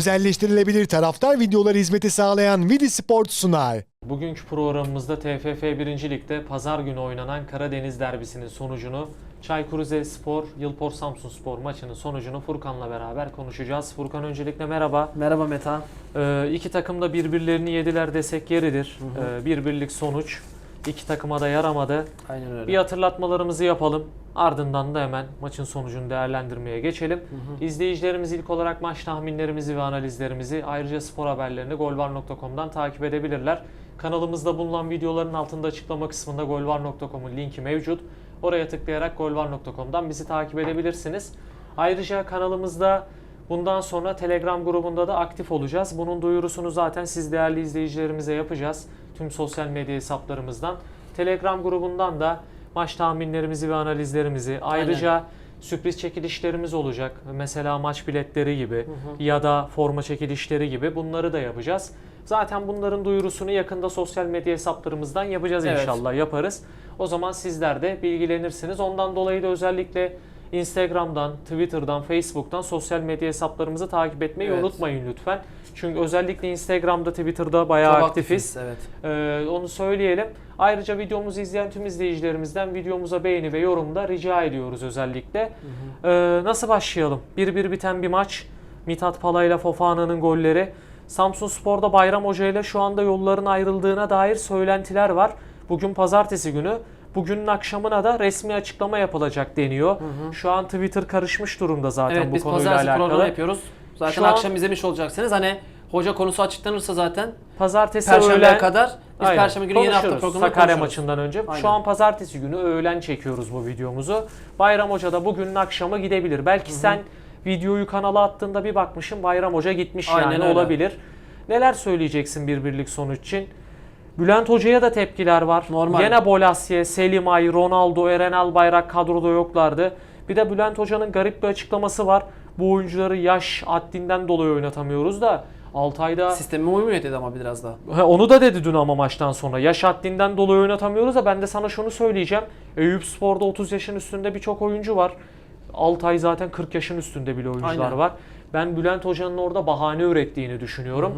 Özelleştirilebilir taraftar videoları hizmeti sağlayan Vidi Sport sunar. Bugünkü programımızda TFF 1. Lig'de pazar günü oynanan Karadeniz derbisinin sonucunu Çaykur Rizespor, Yılpor Samsunspor maçının sonucunu Furkan'la beraber konuşacağız. Furkan öncelikle merhaba. Merhaba Metan. Ee, iki takım da birbirlerini yediler desek yeridir. Ee, bir birlik sonuç. İki takıma da yaramadı. Aynen öyle. Bir hatırlatmalarımızı yapalım. Ardından da hemen maçın sonucunu değerlendirmeye geçelim. İzleyicilerimiz ilk olarak maç tahminlerimizi ve analizlerimizi ayrıca spor haberlerini golvar.com'dan takip edebilirler. Kanalımızda bulunan videoların altında açıklama kısmında golvar.com'un linki mevcut. Oraya tıklayarak golvar.com'dan bizi takip edebilirsiniz. Ayrıca kanalımızda bundan sonra Telegram grubunda da aktif olacağız. Bunun duyurusunu zaten siz değerli izleyicilerimize yapacağız. Tüm sosyal medya hesaplarımızdan. Telegram grubundan da maç tahminlerimizi ve analizlerimizi ayrıca sürpriz çekilişlerimiz olacak. Mesela maç biletleri gibi ya da forma çekilişleri gibi bunları da yapacağız. Zaten bunların duyurusunu yakında sosyal medya hesaplarımızdan yapacağız Evet. inşallah yaparız. O zaman sizler de bilgilenirsiniz. Ondan dolayı da özellikle Instagram'dan, Twitter'dan, Facebook'tan sosyal medya hesaplarımızı takip etmeyi Evet. unutmayın lütfen. Çünkü özellikle Instagram'da, Twitter'da bayağı Çok aktifiz. Evet. Ee, onu söyleyelim. Ayrıca videomuzu izleyen tüm izleyicilerimizden videomuza beğeni ve yorumda rica ediyoruz özellikle. Ee, nasıl başlayalım? 1-1 biten bir maç. Mithat Pala ile Fofana'nın golleri. Samsun Spor'da Bayram Hoca ile şu anda yolların ayrıldığına dair söylentiler var. Bugün pazartesi günü. Bugünün akşamına da resmi açıklama yapılacak deniyor. Şu an Twitter karışmış durumda zaten Evet bu biz konuyla alakalı. programı yapıyoruz. Zaten Şu an- akşam izlemiş olacaksınız. Hani hoca konusu açıklanırsa zaten Pazartesi Perşembe'ye öğlen kadar biz Aynen. Perşembe günü yeni hafta Konuşuruz programında Sakarya konuşuruz. maçından önce. Aynen. Şu an pazartesi günü öğlen çekiyoruz bu videomuzu. Bayram Hoca da bugünün akşamı gidebilir. Belki sen videoyu kanala attığında bir bakmışım Bayram Hoca gitmiş Aynen yani öyle. olabilir. Neler söyleyeceksin bir birlik sonuç için? Bülent Hoca'ya da tepkiler var. Normal. Gene Bolasye, Selim Ay, Ronaldo, Eren Albayrak kadroda yoklardı. Bir de Bülent Hoca'nın garip bir açıklaması var. Bu oyuncuları yaş haddinden dolayı oynatamıyoruz da Altay'da sisteme uymuyor dedi ama biraz da. Ha, onu da dedi dün ama maçtan sonra. Yaş haddinden dolayı oynatamıyoruz da ben de sana şunu söyleyeceğim. Eyüp Spor'da 30 yaşın üstünde birçok oyuncu var. Altay zaten 40 yaşın üstünde bile oyuncular Aynen. var. Ben Bülent Hoca'nın orada bahane ürettiğini düşünüyorum.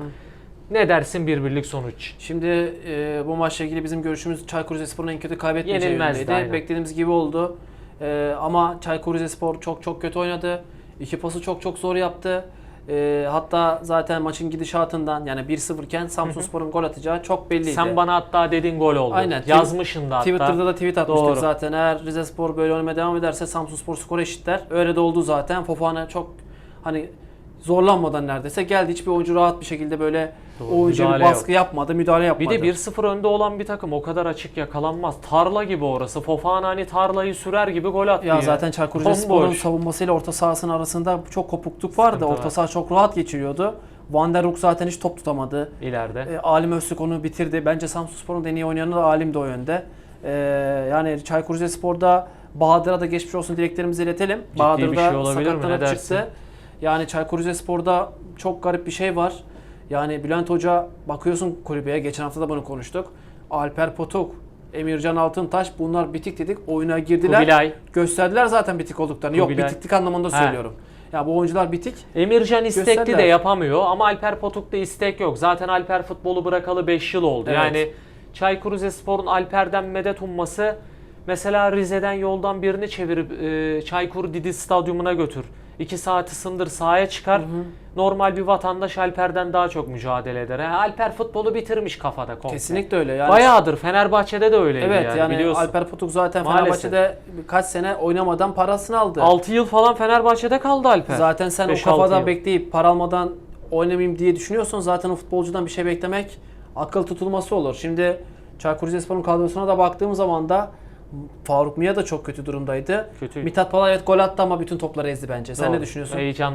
Ne dersin bir birlik sonuç? Şimdi e, bu maçla ilgili bizim görüşümüz Çaykur Rizespor'un en kötü kaybetmeyeceği Yenilmezdi, yönündeydi. aynen. Beklediğimiz gibi oldu. E, ama Çaykur Rizespor çok çok kötü oynadı. İki pası çok çok zor yaptı. E, hatta zaten maçın gidişatından yani 1-0 iken Samsunspor'un gol atacağı çok belliydi. Sen bana hatta dedin gol oldu. Aynen. Yazmışsın da hatta. Twitter'da da tweet atmıştık Doğru. zaten. Eğer Rizespor böyle oynamaya devam ederse Samsunspor skor eşitler. Öyle de oldu zaten. Fofana çok hani zorlanmadan neredeyse geldi. Hiçbir oyuncu rahat bir şekilde böyle Doğru, oyuncuya bir müdahale baskı yapmadı, müdahale Bir yapmadı. de 1-0 önde olan bir takım o kadar açık yakalanmaz. Tarla gibi orası. Fofana hani tarlayı sürer gibi gol attı ya zaten Çaykur Rizespor'un Bomboş. savunmasıyla orta sahasının arasında çok kopukluk vardı. Sıkıntı orta var. saha çok rahat geçiriyordu. Van der Hoek zaten hiç top tutamadı. ileride. E, Alim Öztürk onu bitirdi. Bence Samsunspor'un en iyi oynayanı da Alim de o yönde. E, yani Çaykur Rizespor'da Bahadır'a da geçmiş olsun dileklerimizi iletelim. Bahadır bir da şey olabilir mi? Ne sakatlanıp dersin? çıktı. Yani Çaykur Rizespor'da çok garip bir şey var. Yani Bülent Hoca bakıyorsun kulübeye geçen hafta da bunu konuştuk. Alper Potuk, Emircan Altıntaş bunlar bitik dedik. Oyuna girdiler. Kubilay. Gösterdiler zaten bitik olduklarını. Yok Kubilay. bitiklik anlamında He. söylüyorum. Ya bu oyuncular bitik. Emircan istekli Gösterdiler. de yapamıyor ama Alper Potuk'ta istek yok. Zaten Alper futbolu bırakalı 5 yıl oldu. Evet. Yani Çaykur Rizespor'un Alper'den medet umması mesela Rize'den yoldan birini çevirip e, Çaykur Didi Stadyumuna götür. 2 saat ısındır sahaya çıkar. Normal bir vatandaş Alper'den daha çok mücadele eder. Ha, Alper futbolu bitirmiş kafada komple. Kesinlikle öyle. Yani Bayağıdır Fenerbahçe'de de öyleydi Evet yani, yani, biliyorsun. Alper Potuk zaten Maalesef. Fenerbahçe'de birkaç sene oynamadan parasını aldı. 6 yıl falan Fenerbahçe'de kaldı Alper. Zaten sen o 5-6 kafadan bekleyip para almadan oynamayayım diye düşünüyorsun. Zaten o futbolcudan bir şey beklemek akıl tutulması olur. Şimdi Çaykur Rizespor'un kadrosuna da baktığım zaman da Faruk Mia da çok kötü durumdaydı. Kötü. Mithat Pala evet gol attı ama bütün topları ezdi bence. Sen Doğru. ne düşünüyorsun? Heyecan,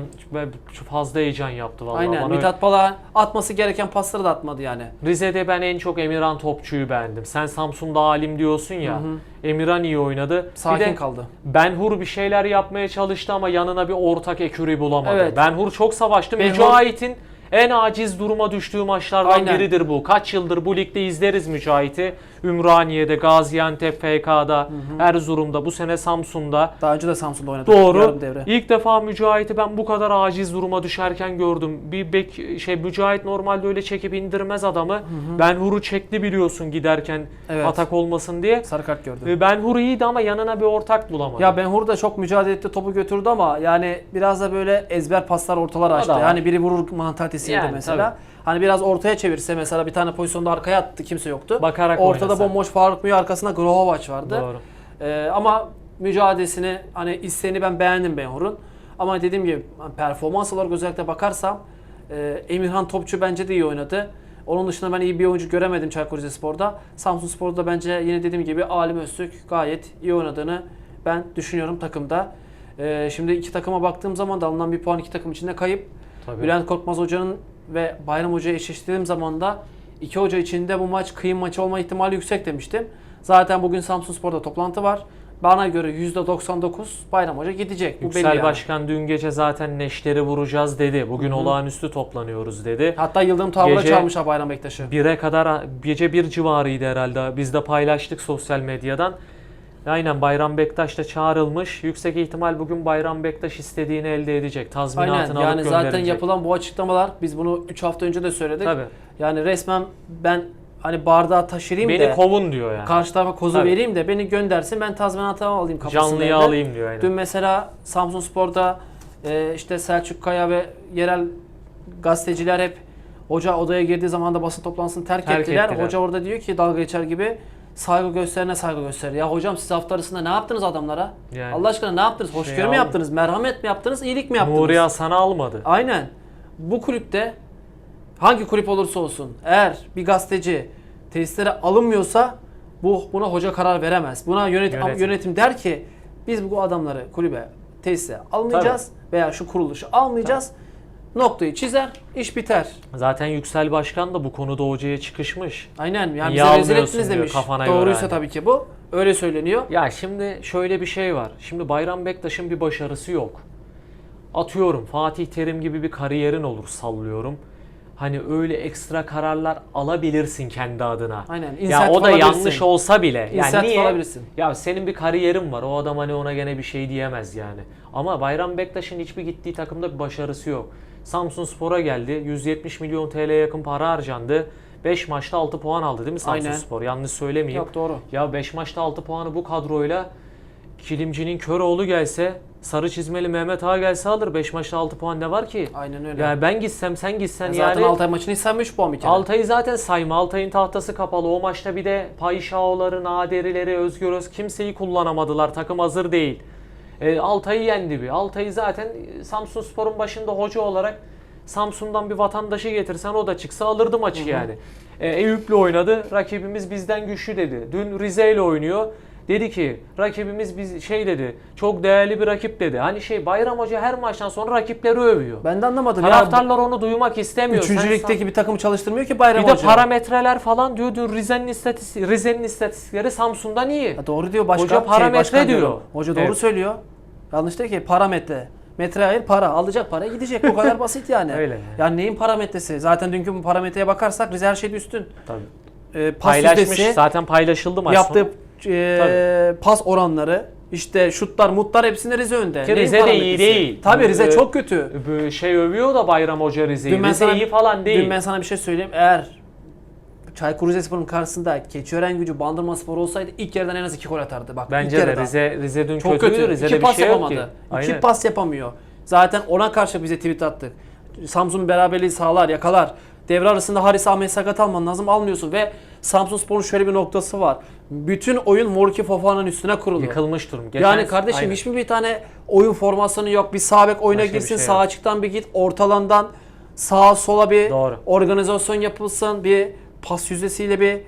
fazla heyecan yaptı vallahi. Aynen. Bana Mithat Pala atması gereken pasları da atmadı yani. Rize'de ben en çok Emirhan Topçu'yu beğendim. Sen Samsun'da alim diyorsun ya. Emirhan iyi oynadı. Sakin bir de kaldı. Benhur bir şeyler yapmaya çalıştı ama yanına bir ortak ekürü bulamadı. Evet. Benhur çok savaştı. Benhur- Mücahit'in En aciz duruma düştüğü maçlardan Aynen. biridir bu. Kaç yıldır bu ligde izleriz Mücahit'i. Ümraniye'de, Gaziantep, FK'da, Erzurum'da, bu sene Samsun'da. Daha önce de Samsun'da oynadı. Doğru. Devre. İlk defa Mücahit'i ben bu kadar aciz duruma düşerken gördüm. Bir bek şey Mücahit normalde öyle çekip indirmez adamı. Ben Huru çekti biliyorsun giderken Evet. atak olmasın diye. Sarı kart gördü. Ve Ben Huru iyiydi ama yanına bir ortak bulamadı. Ya Benhur da çok mücadele etti, topu götürdü ama yani biraz da böyle ezber paslar ortalar açtı. Yani biri vurur mantalitesiydi Yani, mesela. Hani biraz ortaya çevirse mesela bir tane pozisyonda arkaya attı kimse yoktu. Bakarak Ortada oynasa. bomboş Faruk Müyü arkasında Grohovac vardı. Doğru. Ee, ama mücadelesini hani isteğini ben beğendim Benhur'un. Ama dediğim gibi hani performans olarak özellikle bakarsam e, Emirhan Topçu bence de iyi oynadı. Onun dışında ben iyi bir oyuncu göremedim Çaykur Rizespor'da. Samsun Spor'da bence yine dediğim gibi Alim Öztürk gayet iyi oynadığını ben düşünüyorum takımda. Ee, şimdi iki takıma baktığım zaman da alınan bir puan iki takım içinde kayıp. Tabii. Bülent Korkmaz Hoca'nın ve Bayram Hoca'yı eşleştirdiğim zaman da iki hoca içinde bu maç kıyım maçı olma ihtimali yüksek demiştim. Zaten bugün Samsun Spor'da toplantı var. Bana göre %99 Bayram Hoca gidecek. Bu Yüksel belli yani. Başkan dün gece zaten neşteri vuracağız dedi. Bugün olağanüstü toplanıyoruz dedi. Hatta Yıldırım Gece- çalmış ha Bayram Bektaş'ı. 1'e kadar gece bir civarıydı herhalde. Biz de paylaştık sosyal medyadan. Aynen Bayram Bektaş da çağrılmış. Yüksek ihtimal bugün Bayram Bektaş istediğini elde edecek. Tazminatını Aynen alıp yani zaten gönderecek. yapılan bu açıklamalar biz bunu 3 hafta önce de söyledik. Tabii. Yani resmen ben hani bardağı taşırayım Beni da kovun diyor yani. karşı tarafa kozu Tabii. vereyim de beni göndersin ben tazminatımı alayım kafasında. Canlıya alayım diyor aynen. Dün mesela Samsun Spor'da e, işte Selçuk Kaya ve yerel gazeteciler hep hoca odaya girdiği zaman da basın toplantısını terk, Terk ettiler. ettiler. Hoca orada diyor ki dalga geçer gibi saygı gösterine saygı göster. Ya hocam siz hafta arasında ne yaptınız adamlara? Yani. Allah aşkına ne yaptınız? Hoşgörü Şey mü yaptınız? Merhamet mi yaptınız? iyilik mi yaptınız? Nuri Hasan'ı almadı. Aynen. Bu kulüpte hangi kulüp olursa olsun eğer bir gazeteci tesislere alınmıyorsa bu buna hoca karar veremez. Buna yönetim, Yönetim. yönetim der ki biz bu adamları kulübe tesise almayacağız veya şu kuruluşu almayacağız. Noktayı çizer, iş biter. Zaten Yüksel Başkan da bu konuda hocaya çıkışmış. Aynen yani Niye bize rezil almıyorsun ettiniz diyor demiş. kafana göre Doğruysa hani. tabii ki bu. Öyle söyleniyor. Ya şimdi şöyle bir şey var. Şimdi Bayram Bektaş'ın bir başarısı yok. Atıyorum Fatih Terim gibi bir kariyerin olur sallıyorum. Hani öyle ekstra kararlar alabilirsin kendi adına. Aynen, Ya inisiyatif o da alabilirsin. yanlış olsa bile. Yani İnisiyatif niye? alabilirsin. Ya senin bir kariyerin var. O adam hani ona gene bir şey diyemez yani. Ama Bayram Bektaş'ın hiçbir gittiği takımda bir başarısı yok. Samsun Spor'a geldi. 170 milyon TL'ye yakın para harcandı. 5 maçta 6 puan aldı değil mi Samsun Aynen. Spor? Yanlış söylemeyeyim. Yok doğru. Ya 5 maçta 6 puanı bu kadroyla Kilimcinin Köroğlu gelse, sarı çizmeli Mehmet Ağa gelse alır. 5 maçta 6 puan ne var ki? Aynen öyle. Ya ben gitsem sen gitsen Zaten yani Altay maçını sen 3 puan bir kere. Altay'ı zaten sayma. Altay'ın tahtası kapalı. O maçta bir de Payşaoğulları, Naderileri, Özgür Öz kimseyi kullanamadılar. Takım hazır değil. E, Altay'ı yendi bir. Altay'ı zaten e, Samsun Spor'un başında hoca olarak Samsun'dan bir vatandaşı getirsen o da çıksa alırdı maçı yani. E, Eyüp'le oynadı. Rakibimiz bizden güçlü dedi. Dün Rize ile oynuyor. Dedi ki rakibimiz biz şey dedi. Çok değerli bir rakip dedi. Hani şey Bayram Hoca her maçtan sonra rakipleri övüyor. Ben de anlamadım. Taraftarlar onu duymak istemiyor. Üçüncü Sen- ligdeki bir takımı çalıştırmıyor ki Bayram bir de Hoca. parametreler falan diyor. Dün Rize'nin istatistik Rize'nin istatistikleri Samsun'dan iyi. Ya doğru diyor başkan. Hoca parametre başkan diyor. diyorum. Hoca doğru Evet. söylüyor. Yanlış değil ki parametre. Metre hayır para. Alacak para gidecek. Bu kadar basit yani. Öyle yani. Neyin parametresi? Zaten dünkü bu parametreye bakarsak Rize her şeyde üstün. Tabii. Ee, pas Paylaşmış. yüzdesi, Zaten paylaşıldı maç yaptığı e, pas oranları, işte şutlar, mutlar hepsinde Rize önde. Ki Neyin Rize de iyi parametresi? değil. Tabii Rize Ee, çok kötü. Bu şey övüyor da Bayram Hoca Rize'yi. Rize iyi falan değil. Dün ben sana bir şey söyleyeyim. Eğer Çaykur Rizespor'un karşısında Keçiören gücü Bandırma Spor olsaydı ilk yerden en az iki gol atardı. Bak ilk Bence de yarıda. Rize Rize dün Çok kötüydü. kötü. Rize'de İki bir pas şey yok yapamadı. ki. İki Aynen. pas yapamıyor. Zaten ona karşı bize tweet attık. Samsun beraberliği sağlar, yakalar. Devre arasında Haris Ahmet sakat alman lazım. Almıyorsun ve Samsun Spor'un şöyle bir noktası var. Bütün oyun Morki Fofana'nın üstüne kurulu. Yıkılmış durum. Geçen- Yani kardeşim Aynen. hiç mi bir tane oyun formasyonu yok? Bir sağ bek oyuna Başka girsin, şey sağ yok. açıktan bir git, ortalandan sağa sola bir Doğru. organizasyon yapılsın, bir pas yüzdesiyle bir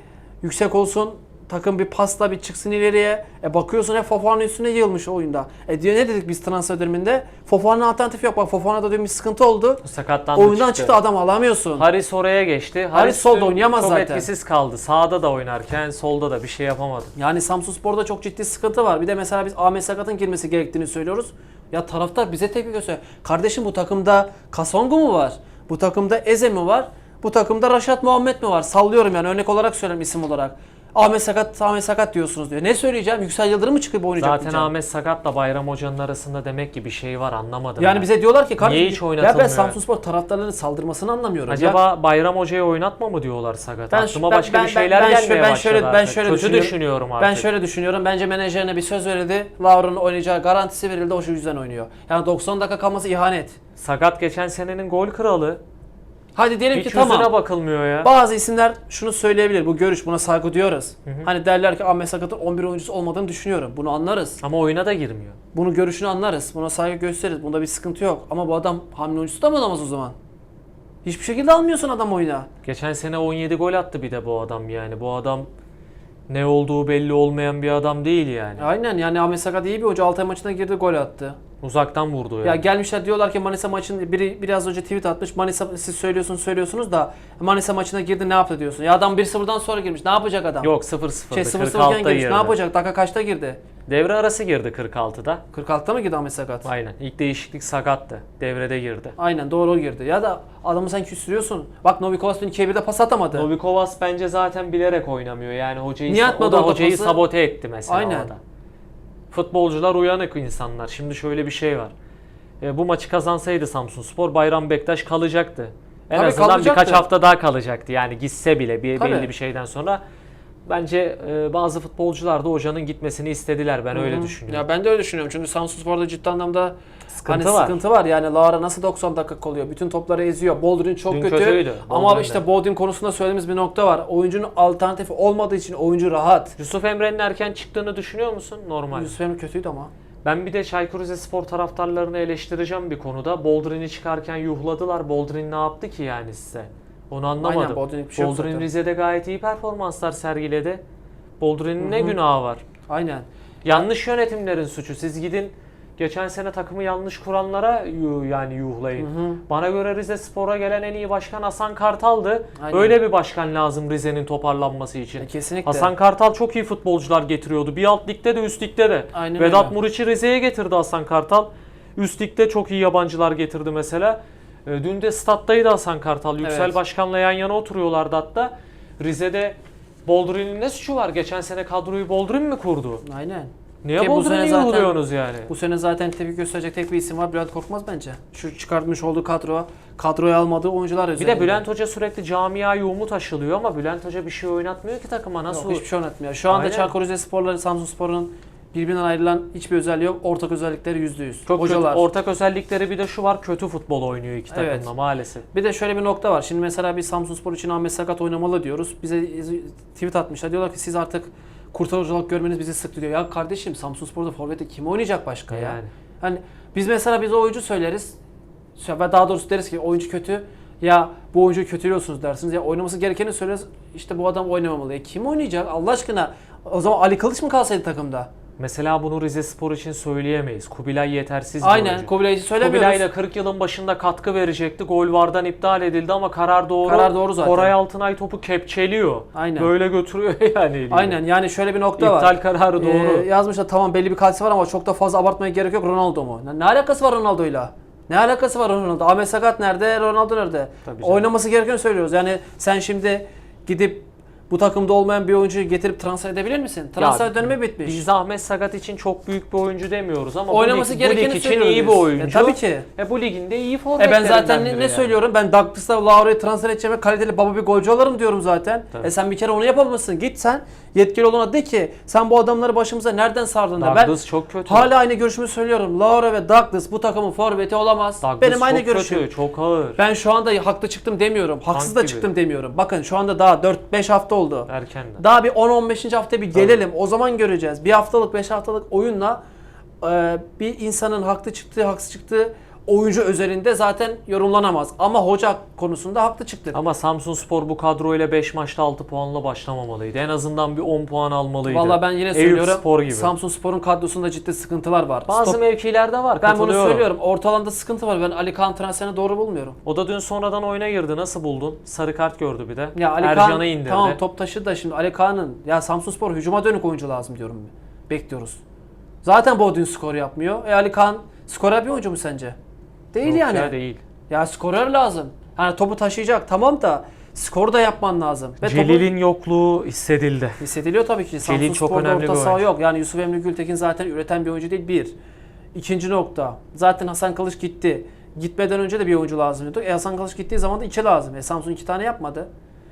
yüksek olsun. Takım bir pasla bir çıksın ileriye. E bakıyorsun hep Fofana'nın üstüne yığılmış oyunda. E diyor ne dedik biz transfer döneminde? Fofana'nın alternatifi yok. Bak Fofana'da dün bir sıkıntı oldu. sakatlandı Oyundan çıktı. çıktı adam alamıyorsun. Haris oraya geçti. Haris solda dün oynayamaz çok zaten. etkisiz kaldı. Sağda da oynarken solda da bir şey yapamadı. Yani Samsun Spor'da çok ciddi sıkıntı var. Bir de mesela biz Ahmet Sakat'ın girmesi gerektiğini söylüyoruz. Ya taraftar bize tepki gösteriyor. Kardeşim bu takımda Kasongo mu var? Bu takımda Eze mi var? Bu takımda Raşat Muhammed mi var? Sallıyorum yani örnek olarak söylüyorum isim olarak. Ahmet Sakat, Ahmet Sakat diyorsunuz diyor. Ne söyleyeceğim? Yüksel Yıldırım mı çıkıp oynayacak Zaten diyeceğim. Ahmet Sakat'la Bayram Hoca'nın arasında demek ki bir şey var anlamadım. Yani ben. bize diyorlar ki kardeşim, Niye hiç ya ben oynatılmıyor? Samsunspor taraftarlarının saldırmasını anlamıyorum. Acaba Bayram Hoca'yı oynatma mı diyorlar Sakat? Ben- Aklıma ben- başka ben- bir şeyler ben- ben gelmeye şöyle- ben başladı şöyle- ben artık. şöyle Kötü düşünüyorum. düşünüyorum Ben artık. şöyle düşünüyorum. Bence menajerine bir söz verildi. Laura'nın oynayacağı garantisi verildi. O şu yüzden oynuyor. Yani 90 dakika kalması ihanet. Sakat geçen senenin gol kralı. Hadi diyelim Hiç ki yüzüne tamam. bakılmıyor ya. Bazı isimler şunu söyleyebilir. Bu görüş buna saygı duyuyoruz. Hani derler ki Ahmet Sakat'ın 11 oyuncusu olmadığını düşünüyorum. Bunu anlarız. Ama oyuna da girmiyor. Bunu görüşünü anlarız. Buna saygı gösteririz. Bunda bir sıkıntı yok. Ama bu adam hamle oyuncusu da mı olamaz o zaman? Hiçbir şekilde almıyorsun adam oyuna. Geçen sene 17 gol attı bir de bu adam yani. Bu adam ne olduğu belli olmayan bir adam değil yani. Aynen yani Ahmet Sakat iyi bir hoca. Altay maçına girdi gol attı. Uzaktan vurdu yani. Ya gelmişler diyorlar ki Manisa maçın biri biraz önce tweet atmış. Manisa siz söylüyorsunuz söylüyorsunuz da Manisa maçına girdi ne yaptı diyorsun. Ya adam 1-0'dan sonra girmiş. Ne yapacak adam? Yok 0-0'dı. Şey 0 0 46'da iken girmiş. girdi. Ne yapacak? Dakika kaçta girdi? Devre arası girdi 46'da. 46'ta mı girdi Ahmet Sakat? Aynen. İlk değişiklik sakattı. Devrede girdi. Aynen doğru o girdi. Ya da adamı sen küstürüyorsun. Bak Novikovas dün 2'ye 1'de pas atamadı. Novikovas bence zaten bilerek oynamıyor. Yani hocayı Niye o atmadı da orada hocayı pası? sabote etti mesela Aynen. orada. Futbolcular uyanık insanlar. Şimdi şöyle bir şey var. E, bu maçı kazansaydı Samsunspor Bayram Bektaş kalacaktı. En Tabii azından kalacaktı. birkaç hafta daha kalacaktı. Yani gitse bile bir Tabii. belli bir şeyden sonra bence e, bazı futbolcular da hocanın gitmesini istediler. Ben öyle Hı. düşünüyorum. Ya ben de öyle düşünüyorum. Çünkü Samsunspor'da ciddi anlamda Sıkıntı hani var. sıkıntı var. Yani Lara nasıl 90 dakika kalıyor? Bütün topları eziyor. Boldrin çok Dün kötü. kötüydü, Ama Boldrin işte. Boldrin konusunda söylediğimiz bir nokta var. Oyuncunun alternatifi olmadığı için oyuncu rahat. Yusuf Emre'nin erken çıktığını düşünüyor musun? Normal. Yusuf Emre kötüydü ama. Ben bir de Çaykur Rizespor taraftarlarını eleştireceğim bir konuda. Boldrin'i çıkarken yuhladılar. Boldrin ne yaptı ki yani size? Onu anlamadım. Aynen, Boldrin'lik bir şey yok Boldrin zaten. Rize'de gayet iyi performanslar sergiledi. Boldrin'in ne Hı hı. günahı var? Aynen. Yanlış yönetimlerin suçu. Siz gidin geçen sene takımı yanlış kuranlara yu- yani yuhlayın. Hı hı. Bana göre Rize Spor'a gelen en iyi başkan Hasan Kartal'dı. Aynen. Böyle bir başkan lazım Rize'nin toparlanması için. E, kesinlikle. Hasan Kartal çok iyi futbolcular getiriyordu. Bir alt ligde de üst ligde de. Aynen Vedat öyle. Muriç'i Rize'ye getirdi Hasan Kartal. Üst ligde çok iyi yabancılar getirdi mesela. E, Dün de stat'taydı Hasan Kartal. Yüksel Evet. Başkan'la yan yana oturuyorlardı hatta. Rize'de Boldrin'in ne suçu var? Geçen sene kadroyu Boldrin mi kurdu? Aynen. Niye Ki Boldrin'i yuhluyorsunuz yani? Bu sene zaten tepki gösterecek tek bir isim var. Bülent Korkmaz bence. Şu çıkartmış olduğu kadro, kadroya almadığı oyuncular Bir özelinde. de Bülent Hoca sürekli camiayı umut aşılıyor ama Bülent Hoca bir şey oynatmıyor ki takıma. Nasıl? Yok, hiçbir şey oynatmıyor. Şu anda Aynen. Çaykur Rizespor'la Samsunspor'un birbirinden ayrılan hiçbir özelliği yok. Ortak özellikleri %100. Çok Hocalar. kötü. Ortak özellikleri bir de şu var. Kötü futbol oynuyor iki takımda Evet. maalesef. Bir de şöyle bir nokta var. Şimdi mesela biz Samsunspor için Ahmet Sakat oynamalı diyoruz. Bize tweet atmışlar. Diyorlar ki siz artık kurtarıcılık görmeniz bizi sıktı diyor. Ya kardeşim Samsunspor'da forvette kim oynayacak başka ya? Yani. Hani biz mesela biz oyuncu söyleriz. Ve daha doğrusu deriz ki oyuncu kötü. Ya bu oyuncuyu kötülüyorsunuz dersiniz. Ya oynaması gerekeni söyleriz. İşte bu adam oynamamalı. E kim oynayacak Allah aşkına? O zaman Ali Kılıç mı kalsaydı takımda? Mesela bunu Rize Spor için söyleyemeyiz. Kubilay yetersiz bir Aynen. oyuncu. Kubilay'ı söylemiyoruz. Kubilay da 40 yılın başında katkı verecekti. Gol vardan iptal edildi ama karar doğru. Karar doğru zaten. Koray Altınay topu kepçeliyor. Aynen. Böyle götürüyor yani. eliyle. Aynen yani şöyle bir nokta var. İptal kararı doğru. Ee, yazmışlar tamam belli bir kalitesi var ama çok da fazla abartmaya gerek yok Ronaldo mu? Ne, ne alakası var Ronaldo'yla? Ne alakası var Ronaldo? Ahmet Sakat nerede? Ronaldo nerede? Oynaması gerekeni söylüyoruz. Yani sen şimdi gidip bu takımda olmayan bir oyuncuyu getirip transfer edebilir misin? Transfer Ya, dönemi bitmiş. Biz Ahmet Sagat için çok büyük bir oyuncu demiyoruz ama Oynaması bu lig, bu lig için iyi bir biz. oyuncu. E, tabii ki. E, bu ligin de iyi E forvetlerinden ben zaten ne, ne yani. söylüyorum? Ben Douglas'la Laura'yı transfer edeceğime kaliteli baba bir golcü alırım diyorum zaten. Tabii. E sen bir kere onu yapamamışsın. Git sen yetkili olana de ki sen bu adamları başımıza nereden sardın da. Ben Douglas çok kötü. Hala aynı görüşümü söylüyorum. Laura ve Douglas bu takımın forveti olamaz. Douglas Benim aynı çok görüşüm. kötü, çok ağır. Ben şu anda haklı çıktım demiyorum. Haksız da gibi. çıktım demiyorum. Bakın şu anda daha 4-5 hafta oldu. Erkenden. Daha bir 10-15. hafta bir gelelim. O zaman göreceğiz. Bir haftalık 5 haftalık oyunla bir insanın haklı çıktığı haksız çıktığı oyuncu özelinde zaten yorumlanamaz. Ama hoca konusunda haklı çıktı. Ama Samsun Spor bu kadroyla 5 maçta 6 puanla başlamamalıydı. En azından bir 10 puan almalıydı. Vallahi ben yine Eyüp söylüyorum. Spor gibi. Samsun Spor'un kadrosunda ciddi sıkıntılar var. Bazı Stop- mevkilerde var. ben bunu söylüyorum. Orta alanda sıkıntı var. Ben Ali Kaan transferini doğru bulmuyorum. O da dün sonradan oyuna girdi. Nasıl buldun? Sarı kart gördü bir de. Ya Ali Ercan'ı Kaan indirdi. tamam top taşı da şimdi Ali Kaan'ın ya Samsunspor hücuma dönük oyuncu lazım diyorum. Bekliyoruz. Zaten Bodin skor yapmıyor. E Ali Kaan skor yapıyor oyuncu mu sence? Değil Yok yani. ya değil. Ya skorer lazım. Hani topu taşıyacak tamam da skoru da yapman lazım. Ve topu Celil'in yokluğu hissedildi. hissediliyor tabii ki. Samsun Celil çok Spor'da önemli orta bir saha yok. Yani Yusuf Emre Gültekin zaten üreten bir oyuncu değil. Bir. İkinci nokta. Zaten Hasan Kılıç gitti. Gitmeden önce de bir oyuncu lazımdı. E Hasan Kılıç gittiği zaman da iki lazım. E Samsun iki tane yapmadı.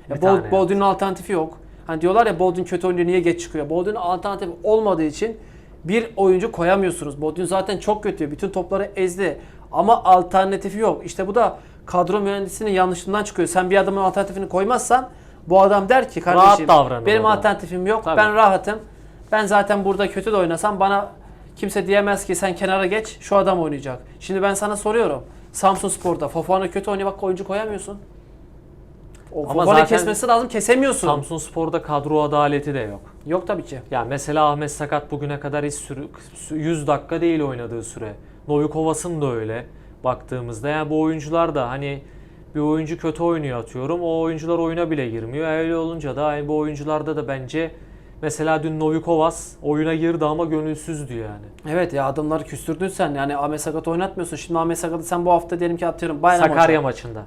Bir E, tane Bol, yaptı. Boldrin'in alternatifi yok. Hani diyorlar ya Boldrin kötü oyuncu niye geç çıkıyor? Boldrin'in alternatifi olmadığı için bir oyuncu koyamıyorsunuz. Boldrin zaten çok kötü. Bütün topları ezdi. Ama alternatifi yok. İşte bu da kadro mühendisinin yanlışından çıkıyor. Sen bir adamın alternatifini koymazsan bu adam der ki kardeşim davranır benim o da." alternatifim yok. Tabii. Ben rahatım. Ben zaten burada kötü de oynasam bana kimse diyemez ki sen kenara geç şu adam oynayacak. Şimdi ben sana soruyorum. Samsun Spor'da Fofana kötü oynuyor bak oyuncu koyamıyorsun. O Ama Fofana zaten kesmesi lazım kesemiyorsun. Samsun Spor'da kadro adaleti de yok. Yok tabii ki. Ya mesela Ahmet Sakat bugüne kadar hiç sürü, 100 dakika değil oynadığı süre. Novikovas'ın da öyle baktığımızda. Yani bu oyuncular da hani bir oyuncu kötü oynuyor atıyorum. O oyuncular oyuna bile girmiyor. Öyle olunca da yani bu oyuncularda da bence mesela dün Novikovas oyuna girdi ama gönülsüzdü yani. Evet ya adamları küstürdün sen. Yani Ahmet Sakat oynatmıyorsun. Şimdi Ahmet Sakat'ı sen bu hafta diyelim ki atıyorum Bayram Sakarya Hoca. maçında.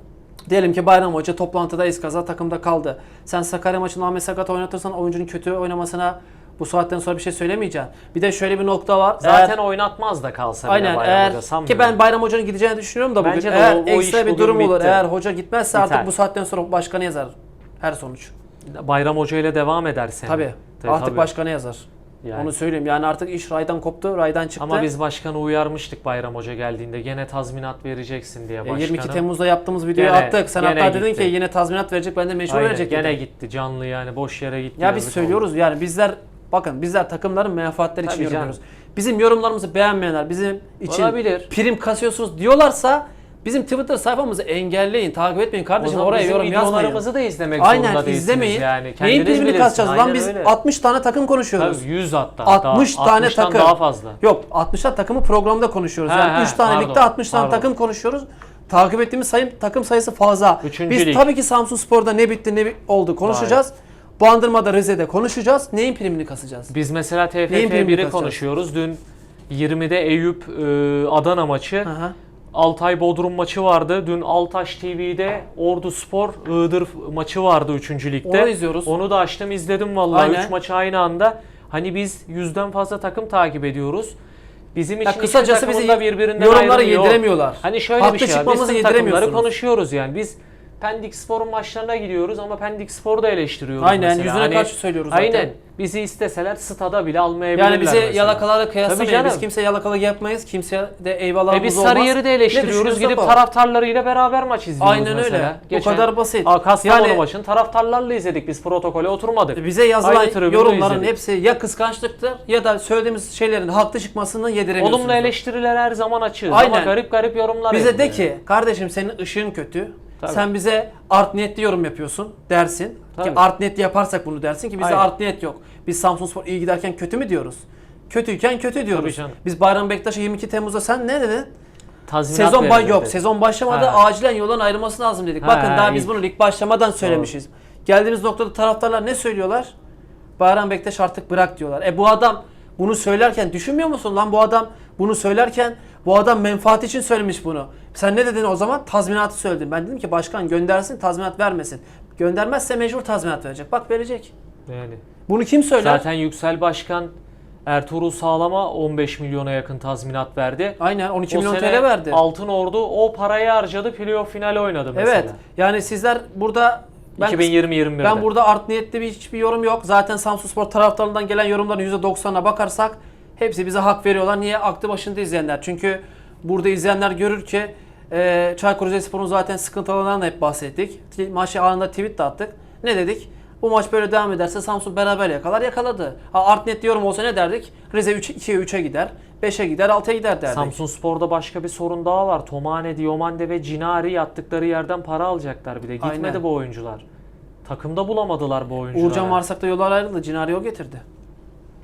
Diyelim ki Bayram Hoca toplantıda iskaza takımda kaldı. Sen Sakarya maçında Ahmet Sakat oynatırsan oyuncunun kötü oynamasına bu saatten sonra bir şey söylemeyeceksin. Bir de şöyle bir nokta var. Zaten Eğer- oynatmaz da kalsa Aynen Bayram eğer Hoca ki sanmıyorum. ben Bayram Hoca'nın gideceğini düşünüyorum da bugün. Bence de eğer o- o ekstra bir durum olur. bitti. Eğer hoca gitmezse artık Biter. bu saatten sonra başkanı yazar. Her sonuç. Bayram Hoca ile devam edersen. Tabii. Tabii, artık tabii. başkanı yazar. Yani. Onu söyleyeyim. Yani artık iş raydan koptu, raydan çıktı. Ama biz başkanı uyarmıştık Bayram Hoca geldiğinde. Gene tazminat vereceksin diye E, başkanım. 22 Temmuz'da yaptığımız videoyu Gene- attık. Sen hatta dedin gitti. ki yine tazminat verecek. Ben de mecbur Aynen, verecek gene dedim. gitti canlı yani boş yere gitti. Ya biz söylüyoruz oldu. yani bizler bakın bizler takımların menfaatleri için Tabii canım. yorumluyoruz. Bizim yorumlarımızı beğenmeyenler bizim için Olabilir. prim kasıyorsunuz diyorlarsa bizim Twitter sayfamızı engelleyin, takip etmeyin O kardeşim oraya yorum yazmayın. videolarımızı da izlemek Aynen zorunda değilsiniz izlemeyin. yani. Neyin Kendiniz primini bilirsiniz. kasacağız lan Aynen biz öyle. 60 tane takım konuşuyoruz. Tabii 100 hatta. 60 daha, tane 60'tan takım. daha fazla. Yok 60'lar takımı programda konuşuyoruz. He, yani he, 3 tane pardon, ligde 60 tane pardon. takım konuşuyoruz. Takip ettiğimiz sayı, takım sayısı fazla. Üçüncü Biz lig. tabii ki Samsun Spor'da ne bitti ne oldu konuşacağız. Bandırma'da Rize'de konuşacağız. Neyin primini kasacağız? Biz mesela Neyin TFF primini 1'i kasacağız? konuşuyoruz. Dün 20'de Eyüp e, Adana maçı. Hı. Altay Bodrum maçı vardı. Dün Altaş TV'de Ordu Spor Iğdır maçı vardı 3. ligde. Onu izliyoruz. Onu da açtım izledim vallahi Aynen. 3 maçı aynı anda. Hani biz yüzden fazla takım takip ediyoruz. Bizim için Ya kısacası hiçbir bizi da birbirinden yorumları ayrımı yok. yediremiyorlar. Hani şöyle Haklı bir şey var. Biz çıkmamızı tüm takımları yediremiyorsunuz. konuşuyoruz yani. Biz Pendik Spor'un maçlarına gidiyoruz ama Pendik Spor'u da eleştiriyoruz Aynen, mesela. yüzüne Hani- karşı söylüyoruz zaten. Aynen. Bizi isteseler stada bile almayabilirler Yani bizi mesela. yalakalarla Tabii kıyaslamayın. canım. Biz kimseye yalakalık yapmayız. Kimseye de eyvallahımız E biz olmaz. Sarıyer'i de eleştiriyoruz. Gidip o. taraftarlarıyla beraber maç izliyoruz Aynen öyle. mesela. Bu kadar basit. Aa, Kastamonu Yani- maçını taraftarlarla izledik. Biz protokole oturmadık. E Bize yazılan Aynı tribünde yorumların izledik. hepsi ya kıskançlıktır ya da söylediğimiz şeylerin haklı çıkmasını yediremiyorsunuz. Olumlu eleştiriler her zaman açığız Aynen. ama garip garip yorumlar Bize de yapılıyor. ki kardeşim senin ışığın kötü. Tabii. Sen bize art niyetli yorum yapıyorsun dersin. Tabii. Ki art niyetli yaparsak bunu dersin ki bize Aynen. art niyet yok. Biz Samsunspor iyi giderken kötü mü diyoruz? Kötüyken kötü diyoruz. Biz Bayram Bektaş'a 22 Temmuz'da sen ne dedin? Tazminat Sezon bay yok. Sezon başlamadı. Ha. Acilen yoldan ayrılması lazım dedik. Ha, Bakın daha iyi. biz bunu lig başlamadan söylemişiz. Geldiğimiz noktada taraftarlar ne söylüyorlar? Bayram Bektaş artık bırak diyorlar. E bu adam bunu söylerken düşünmüyor musun lan bu adam bunu söylerken bu adam menfaat için söylemiş bunu. Sen ne dedin o zaman? Tazminatı söyledin. Ben dedim ki başkan göndersin tazminat vermesin. Göndermezse mecbur tazminat verecek. Bak verecek. Yani. Bunu kim söyler? Zaten Yüksel Başkan Ertuğrul Sağlam'a 15 milyona yakın tazminat verdi. Aynen 12 O milyon TL verdi. Altın Ordu o parayı harcadı. Playoff finali oynadı mesela. evet. Yani sizler burada ben 2020-21'de. Ben burada art niyetli bir hiçbir yorum yok. Zaten Samsunspor taraftarlarından gelen yorumların %90'a bakarsak hepsi bize hak veriyorlar. Niye? Aklı başında izleyenler. Çünkü burada izleyenler görür ki e, Çaykur Rizespor'un zaten sıkıntılarından da hep bahsettik. Maçı anında tweet de attık. Ne dedik? Bu maç böyle devam ederse Samsun beraber yakalar yakaladı. Ha, art niyetli yorum olsa ne derdik? Rize 3, 2'ye 3'e gider. 5'e gider 6'ya gider derdik. Samsun Spor'da başka bir sorun daha var. Tomane, Diomande ve Cinari yattıkları yerden para alacaklar bir de. Gitmedi Aynen. bu oyuncular. Takımda bulamadılar bu oyuncuları. Uğurcan Marsak'ta yollar ayrıldı. Cinari o getirdi.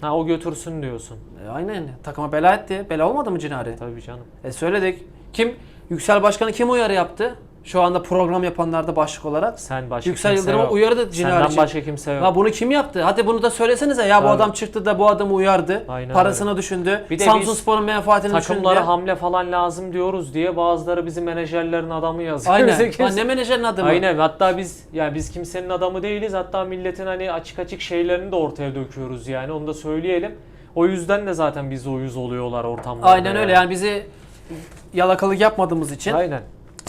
Ha o götürsün diyorsun. E, aynen. Takıma bela etti. Bela olmadı mı Cinari? Tabii canım. E söyledik. Kim? Yüksel Başkanı kim uyarı yaptı? Şu anda program yapanlarda başlık olarak. Sen başka Yüksel kimse Yıldırım'a yok. uyarı cinayet Senden için. başka kimse yok. Ya bunu kim yaptı? Hadi bunu da söylesenize ya bu Tabii. adam çıktı da bu adamı uyardı. Aynen Parasını düşündü. Bir de Samsun biz Spor'un menfaatini düşündü. Takımlara hamle falan lazım diyoruz diye bazıları bizim menajerlerin adamı yazıyor. Bize Aynen. kimse- Lan ne menajerin adı mı? Aynen. Hatta biz yani biz kimsenin adamı değiliz. Hatta milletin hani açık açık şeylerini de ortaya döküyoruz yani. Onu da söyleyelim. O yüzden de zaten biz uyuz oluyorlar ortamlarda. Aynen öyle yani bizi yalakalık yapmadığımız için, Aynen.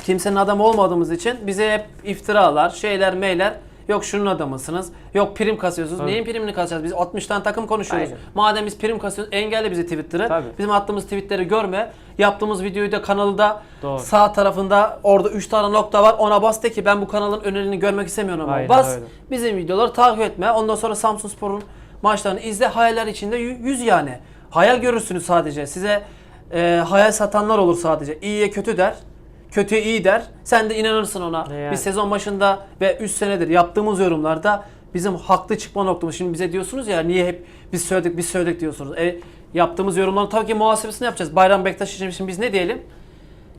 Kimsenin adamı olmadığımız için bize hep iftiralar, şeyler, meyler Yok şunun adamısınız. Yok prim kasıyorsunuz. Tabii. Neyin primini kasacağız? Biz 60 tane takım konuşuyoruz. Aynen. Madem biz prim kasıyoruz engelle bizi Twitter'ı. Tabii. Bizim attığımız tweetleri görme. Yaptığımız videoyu da kanalda Doğru. sağ tarafında orada 3 tane nokta var. Ona bas de ki ben bu kanalın önerini görmek istemiyorum ama Aynen bas. öyle. Bizim videoları takip etme. Ondan sonra Samsun Spor'un maçlarını izle. Hayaller içinde yü- yüz yani. Hayal görürsünüz sadece. Size e, hayal satanlar olur sadece. İyiye kötü der. Kötüye iyi der. Sen de inanırsın ona. Yani? Biz sezon başında ve 3 senedir yaptığımız yorumlarda bizim haklı çıkma noktamız. Şimdi bize diyorsunuz ya niye hep biz söyledik biz söyledik diyorsunuz. E, yaptığımız yorumların tabii ki muhasebesini yapacağız. Bayram Bektaş için şimdi biz ne diyelim?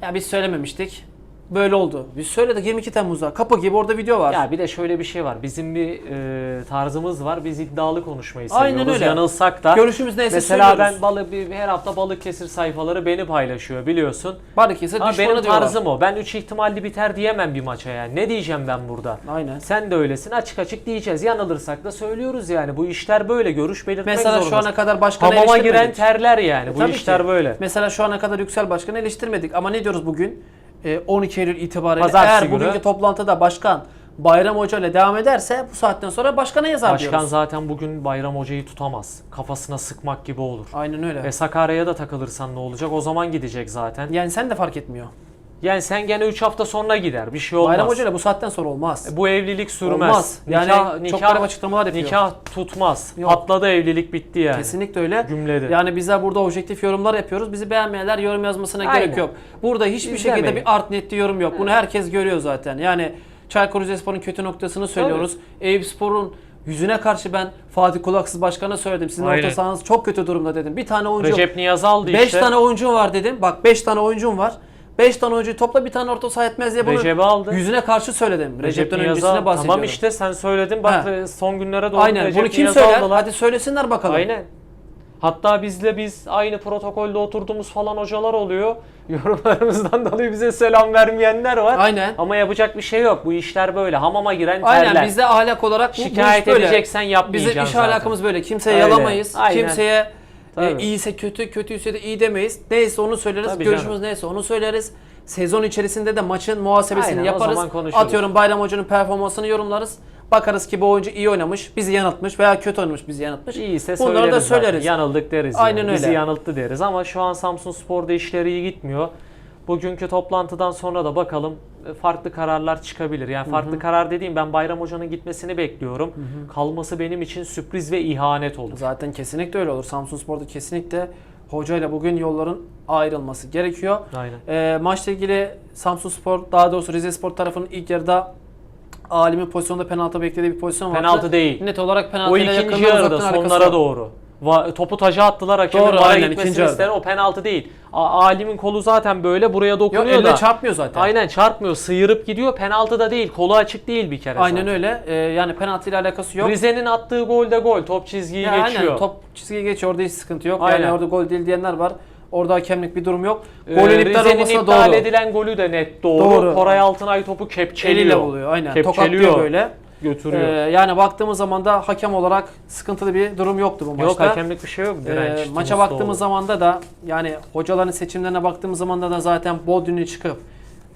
Ya biz söylememiştik. Böyle oldu. Biz söyledik 22 Temmuz'da. Kapı gibi orada video var. Ya bir de şöyle bir şey var. Bizim bir e, tarzımız var. Biz iddialı konuşmayı Aynen seviyoruz. öyle. Yanılsak da. Görüşümüz neyse Mesela söylüyoruz. ben balık bir, her hafta Balıkesir sayfaları beni paylaşıyor biliyorsun. Balıkesir düşmanı benim diyorlar. tarzım o. Ben 3 ihtimalli biter diyemem bir maça yani. Ne diyeceğim ben burada? Aynen. Sen de öylesin. Açık açık diyeceğiz. Yanılırsak da söylüyoruz yani. Bu işler böyle. Görüş belirtmek Mesela şu zorundasın. ana kadar başkanı Hamama giren terler yani. Bu Tabii işler ki. böyle. Mesela şu ana kadar Yüksel Başkan'ı eleştirmedik ama ne diyoruz bugün? Ee, 12 Eylül itibariyle Pazartesi eğer günü. bugünkü toplantıda başkan Bayram Hoca ile devam ederse bu saatten sonra başkana yazar Başkan diyoruz. zaten bugün Bayram Hoca'yı tutamaz. Kafasına sıkmak gibi olur. Aynen öyle. E Sakarya'ya da takılırsan ne olacak? O zaman gidecek zaten. Yani sen de fark etmiyor. Yani sen gene 3 hafta sonra gider. Bir şey olmaz. Bayram Hoca ile bu saatten sonra olmaz. Bu evlilik sürmez. Olmaz. Yani nikah, çok nikah, garip açıklamalar yapıyor. nikah tutmaz. Yok. Patladı evlilik bitti yani. Kesinlikle öyle. Cümlede. Yani bizler burada objektif yorumlar yapıyoruz. Bizi beğenmeyenler yorum yazmasına Aynen. gerek yok. Burada hiçbir İzlemeyin. şekilde bir art niyetli yorum yok. Bunu herkes görüyor zaten. Yani Çaykur Rizespor'un kötü noktasını söylüyoruz. Eyüp Spor'un yüzüne karşı ben Fatih Kulaksız Başkan'a söyledim. Sizin Aynen. orta sahanız çok kötü durumda dedim. Bir tane oyuncu Recep Niyaz aldı 5 işte. tane oyuncun var dedim. Bak 5 tane oyuncun var. 5 tane oyuncuyu topla bir tane orta saha etmez diye bunu Recep'i aldı. yüzüne karşı söyledim. Recep Recep'ten Niyaz'ı öncesine bahsediyorum. Tamam işte sen söyledin. Bak Ha. son günlere doğru Aynen. Recep Bunu kim Niyaz'ı söyler? aldılar. Hadi söylesinler bakalım. Aynen. Hatta bizle biz aynı protokolde oturduğumuz falan hocalar oluyor. Yorumlarımızdan dolayı bize selam vermeyenler var. Aynen. Ama yapacak bir şey yok. Bu işler böyle. Hamama giren terler. Aynen bizde ahlak olarak bu, bu Şikayet iş böyle. edeceksen yapmayacaksın Bizim iş zaten. ahlakamız böyle. Kimseye Öyle. yalamayız. Aynen. Kimseye e, Tabii. iyiyse kötü, kötüyse de iyi demeyiz. Neyse onu söyleriz. Tabii Görüşümüz canım. neyse onu söyleriz. Sezon içerisinde de maçın muhasebesini Aynen, o yaparız. zaman konuşuruz. Atıyorum Bayram Hoca'nın performansını yorumlarız. Bakarız ki bu oyuncu iyi oynamış, bizi yanıltmış veya kötü oynamış, bizi yanıltmış. İyiyse Bunları söyleriz da zaten. söyleriz. Yanıldık deriz. Aynen yani. Bizi öyle. yanılttı deriz ama şu an Samsun Spor'da işleri iyi gitmiyor. Bugünkü toplantıdan sonra da bakalım e, farklı kararlar çıkabilir. Yani farklı karar dediğim ben Bayram Hoca'nın gitmesini bekliyorum. Kalması benim için sürpriz ve ihanet olur. Zaten kesinlikle öyle olur. Samsun Spor'da kesinlikle hocayla bugün yolların ayrılması gerekiyor. Aynen. E, maçla ilgili Samsun Spor daha doğrusu Rize Spor tarafının ilk yarıda Alim'in pozisyonda penaltı beklediği bir pozisyon vardı. Penaltı değil. Net olarak O penaltıyla ikinci yakından yarıda uzaktan alakası sonlara doğru. Va- topu taca attılar hakemin Doğru, vara aynen, ikinci gitmesini yarıda. ister. O penaltı değil. A- Alim'in kolu zaten böyle buraya Yok dokunuyor eline da. çarpmıyor zaten. Aynen çarpmıyor. Sıyırıp gidiyor. Penaltı da değil. Kolu açık değil bir kere Aynen zaten. öyle. E, yani penaltıyla alakası yok. Rize'nin attığı gol de gol. Top çizgiyi Ya geçiyor. Aynen top çizgiye geçiyor orada hiç sıkıntı yok. Aynen. Yani orada gol değil diyenler var. Orada hakemlik bir durum yok. Ee, Golün iptal Rize'nin olmasına iptal doğru. edilen golü de net doğru. Doğru. Koray Altınay topu kepçeliyor. Eliyle buluyor aynen. Kepçeliyor. Tokatlıyor böyle. Götürüyor. Ee, yani baktığımız zaman da hakem olarak sıkıntılı bir durum yoktu bu Yok maçta. hakemlik bir şey yok. Ee, Direnç, maça Tumustoğlu. baktığımız zaman da da yani hocaların seçimlerine baktığımız zaman da, da zaten Bodrum'un çıkıp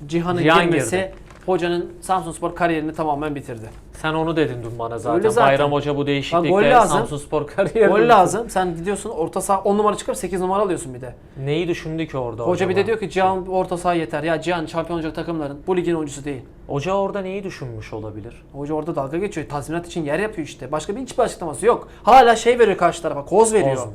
Cihan'ın Cihan girmesi girdi. Hocanın Samsunspor kariyerini tamamen bitirdi. Sen onu dedin dün bana zaten. Öyle zaten. Bayram Hoca bu değişiklikle lazım. Samsunspor kariyerini Gol lazım. Sen gidiyorsun orta saha 10 numara çıkıp 8 numara alıyorsun bir de. Neyi düşündü ki orada Hoca bir acaba? de diyor ki Cihan orta saha yeter. Ya Cihan şampiyon olacak takımların bu ligin oyuncusu değil. Hoca orada neyi düşünmüş olabilir? Hoca orada dalga geçiyor. Tazminat için yer yapıyor işte. Başka bir hiçbir açıklaması yok. Hala şey veriyor karşı tarafa. Koz veriyor. Koz mu?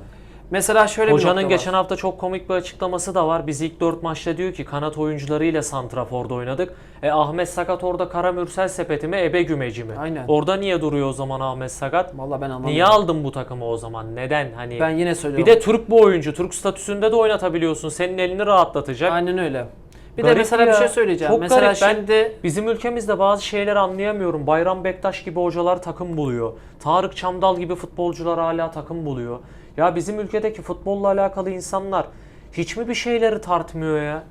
Mesela şöyle bir Hocanın nokta geçen var. hafta çok komik bir açıklaması da var. Biz ilk 4 maçta diyor ki kanat oyuncularıyla santraforda oynadık. E, Ahmet Sakat orada Kara Mürsel sepeti mi ebe gümeci mi? Aynen. Orada niye duruyor o zaman Ahmet Sakat? Vallahi ben anlamadım. Niye aldın bu takımı o zaman? Neden? Hani Ben yine bir söylüyorum. de Türk bu oyuncu. Türk statüsünde de oynatabiliyorsun. Senin elini rahatlatacak. Aynen öyle. Bir de Garip mesela bir ya. şey söyleyeceğim. Çok mesela garip. Ben şimdi bizim ülkemizde bazı şeyleri anlayamıyorum. Bayram Bektaş gibi hocalar takım buluyor. Tarık Çamdal gibi futbolcular hala takım buluyor. Ya bizim ülkedeki futbolla alakalı insanlar hiç mi bir şeyleri tartmıyor ya?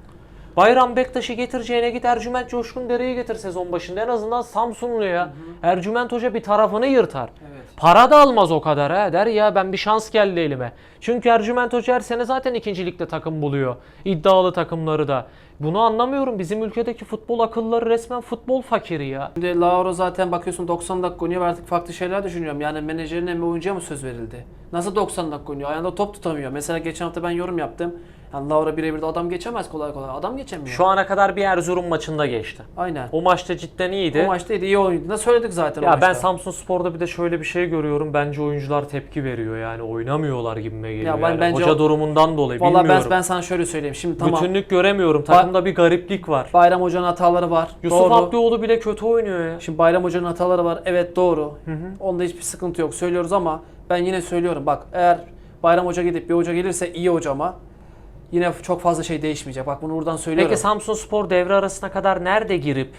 Bayram Bektaş'ı getireceğine git Ercüment Coşkun Dere'yi getir sezon başında. En azından Samsunlu ya. Ercüment Hoca bir tarafını yırtar. Para da almaz o kadar ha. Der ya ben bir şans geldi elime. Çünkü Ercüment Hoca her sene zaten ikincilikte takım buluyor. İddialı takımları da. Bunu anlamıyorum. Bizim ülkedeki futbol akılları resmen futbol fakiri ya. Şimdi Lauro zaten bakıyorsun 90 dakika oynuyor ve artık farklı şeyler düşünüyorum. Yani menajerine mi oyuncuya mı söz verildi? Nasıl 90 dakika oynuyor? Ayağında top tutamıyor. Mesela geçen hafta ben yorum yaptım. Yani Lauro birebir de adam geçemez kolay kolay. Adam geçemiyor. Şu ana kadar bir Erzurum maçında geçti. Aynen. O maçta cidden iyiydi. O maçta iyi oynadı. Da söyledik zaten o ya ben maçta. Samsun Spor'da bir de şöyle bir şey görüyorum. Bence oyuncular tepki veriyor yani. Oynamıyorlar gibime geliyor. Ya ben yani. bence Hoca o- durumundan dolayı Vallahi ben, bilmiyorum. ben sana şöyle söyleyeyim. Şimdi tamam. Bütünlük göremiyorum. Takımda bir gariplik var. Bayram Hoca'nın hataları var. Yusuf doğru. Abdioğlu bile kötü oynuyor ya. Şimdi Bayram Hoca'nın hataları var. Evet doğru. Onda hiçbir sıkıntı yok. Söylüyoruz ama ben yine söylüyorum. Bak eğer Bayram Hoca gidip bir hoca gelirse iyi hoca ama yine çok fazla şey değişmeyecek. Bak bunu buradan söylüyorum. Peki Samsun Spor devre arasına kadar nerede girip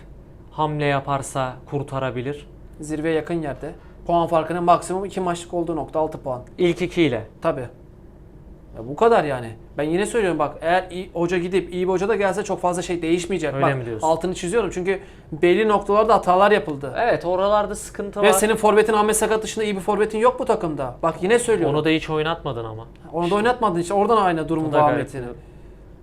hamle yaparsa kurtarabilir? Zirveye yakın yerde. Puan farkının maksimum 2 maçlık olduğu nokta 6 puan. İlk ikiyle. Tabi. Ya bu kadar yani. Ben yine söylüyorum bak eğer iyi, hoca gidip iyi bir hoca da gelse çok fazla şey değişmeyecek. Öyle bak, mi diyorsun? Altını çiziyorum çünkü belli noktalarda hatalar yapıldı. Evet oralarda sıkıntı Ve var. senin forvetin Ahmet Sakat dışında iyi bir forvetin yok bu takımda. Bak yine söylüyorum. Onu da hiç oynatmadın ama. Onu da oynatmadın işte oradan aynı durumu garip. Ahmet'in.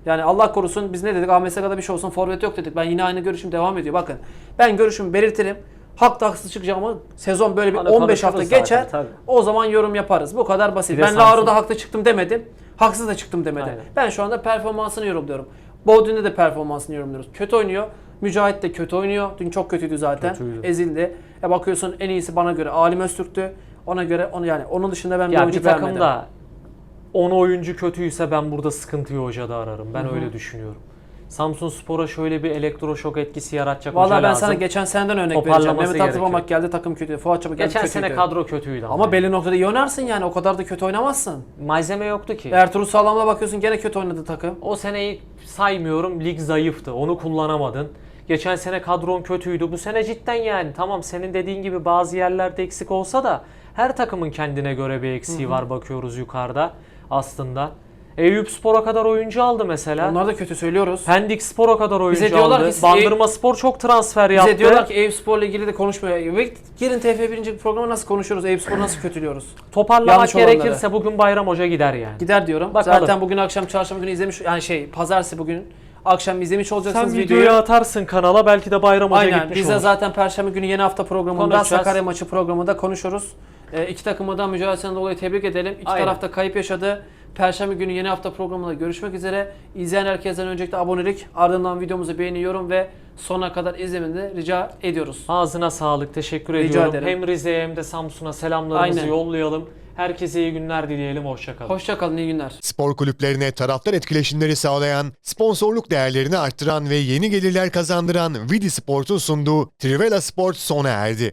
Yani Allah korusun biz ne dedik Ahmet Sakat'a bir şey olsun forvet yok dedik. Ben yine aynı görüşüm devam ediyor. Bakın ben görüşümü belirtirim. Haklı haksız çıkacağım ama sezon böyle bir Hani 15 hafta konuşuruz geçer. zaten, tabii. O zaman yorum yaparız. Bu kadar basit. Bir Ben Lauro'da haklı çıktım demedim. Haksız da çıktım demedim. Aynen. Ben şu anda performansını yorumluyorum. Bodrum'da de performansını yorumluyoruz. Kötü oynuyor. Mücahit de kötü oynuyor. Dün çok kötüydü zaten. Kötüydü. Ezildi. E bakıyorsun en iyisi bana göre Alim Öztürk'tü. Ona göre onu yani onun dışında ben bir oyuncu bir takımda 10 oyuncu kötüyse ben burada sıkıntıyı hocada ararım. Ben öyle düşünüyorum. Samsun Spor'a şöyle bir elektroşok etkisi yaratacak hoca Vallahi ben lazım. sana geçen seneden örnek Toparlaması vereceğim. Mehmet gerekiyor. Atıpamak geldi takım kötüydü. Fuat Çabuk geldi Geçen kötüydü. sene kadro kötüydü ama. Ama belli noktada iyi oynarsın yani. O kadar da kötü oynamazsın. malzeme yoktu ki. Ertuğrul Sağlam'la bakıyorsun gene kötü oynadı takım. O seneyi saymıyorum. Lig zayıftı. Onu kullanamadın. Geçen sene kadron kötüydü. Bu sene cidden yani tamam senin dediğin gibi bazı yerlerde eksik olsa da her takımın kendine göre bir eksiği var bakıyoruz yukarıda aslında. Eyüp Spor'a kadar oyuncu aldı mesela. Onlar da kötü söylüyoruz. Pendik Spor'a kadar oyuncu diyorlar aldı. ki Bandırma Spor çok transfer yaptı. Bize diyorlar ki Eyüp Spor'la ilgili de konuşmuyor. Ve Gelin TF1. programa nasıl konuşuyoruz? Eyüp Spor'u nasıl kötülüyoruz? Toparlamak Yanlış olanları. gerekirse bugün Bayram Hoca gider yani. Gider diyorum. Bakalım. Zaten bugün akşam çarşamba günü izlemiş yani şey pazartesi bugün akşam izlemiş Sen olacaksınız videoyu videoyu. atarsın kanala belki de Bayram Hoca Aynen. gitmiş Biz de zaten Perşembe günü yeni hafta programında. Sakarya maçı programında konuşuruz. E, iki takımı da mücadelesinden dolayı tebrik edelim. İki Aynen. tarafta kayıp yaşadı. Perşembe günü yeni hafta programında görüşmek üzere. İzleyen herkesten öncelikle abonelik, ardından videomuzu beğeniyorum ve sona kadar izlemeni de rica ediyoruz. Ağzına sağlık. Teşekkür Rica ediyorum. ederim. Hem Rize'ye hem de Samsun'a selamlarımızı Aynen. yollayalım. Herkese iyi günler dileyelim. Hoşçakalın. Hoşçakalın, iyi günler. Spor kulüplerine taraftar etkileşimleri sağlayan, sponsorluk değerlerini arttıran ve yeni gelirler kazandıran Vidi Sport'un sunduğu Trivela Sport sona erdi.